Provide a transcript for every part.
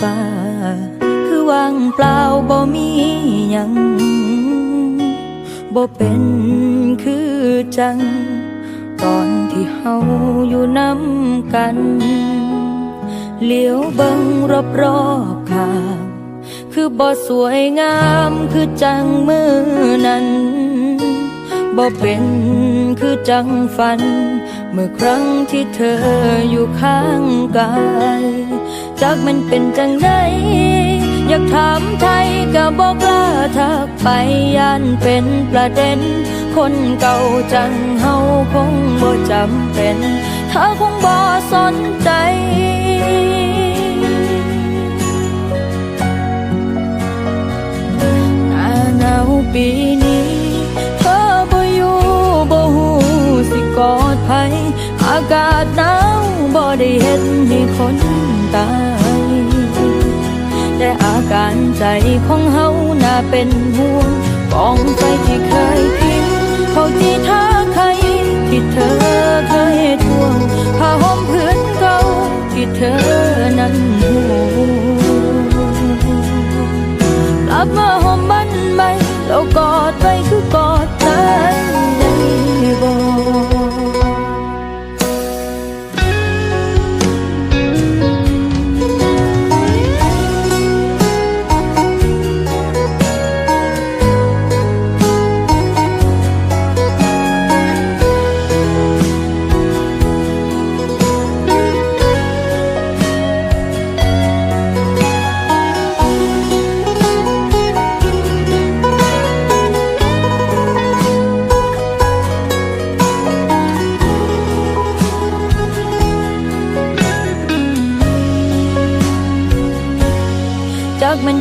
ฟ้า คือว่างเปล่าบ่มีหยังบ่เป็นคือจัง ตอนที่เฮาอยู่น้ำกันเหลียวเบิ่งรอบรอบๆข้างคือบ่สวยงามคือจังมือนั้นบ่เป็นคือจังฝัน เมื่อครั้งที่เธออยู่ข้างกาย จากมันเป็นจังไดอยากถามไทยก็บอกลาทักไปย่านเป็นประเด็น คนเก่าจังเฮาคงบ่จำเป็น เธอคงบ่สนใจนาหนาวปีากาศหนาวบ่ได้เห็นให้คนตาย แต่อาการใจของเฮาน่าเป็นห่วงกองไฟที่เคยพิงเขาที่ท้าใครที่เธอเคยทวงผ้าห่มพื้นเก่าที่เธอนั้นห่วง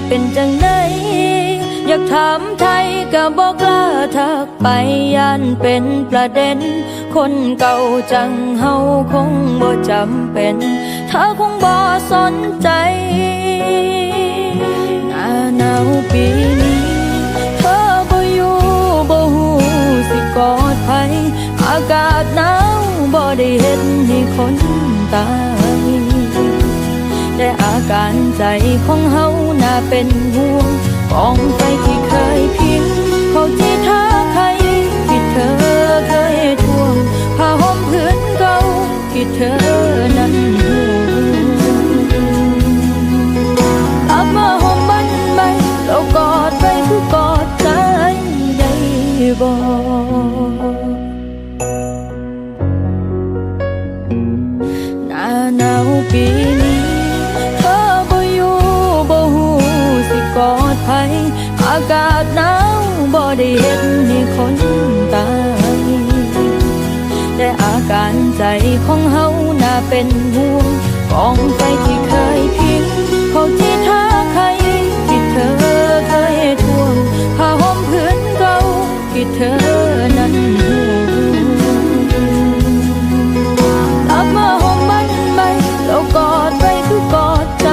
เป็นจังไดอยากถามไทยก็บอกกล้าทักไปย่านเป็นประเด็น คนเก่าจังเฮาคงบ่จำเป็น เธอคงบ่สนใจหน้าหนาวปีนี้เธอบ่อยู่บ่หูสิกอดไผอากาศหนาวบ่ได้เห็นให้คนตายแต่อาการใจของเฮา เป็นห่วงกองไฟที่เคยพิงเขาที่เธอ ได้เห็นให้คนตายแต่อาการใจของเฮาน่าเป็นห่วงกองไฟที่เคยพิงเขาที่ท้าใครที่เธอเคยทวงผ้าห่มพื้นเก่าที่เธอนั้นห่วงกลับมาห้อมันไหมแล้วกอดไว้คือกอดใจ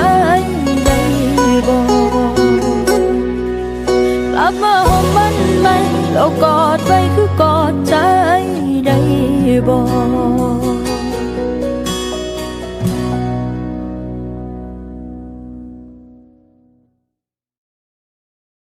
ได้บ่กลับมาห้อมัน ไหม เรากอดไว้คือกอดใจได้บอก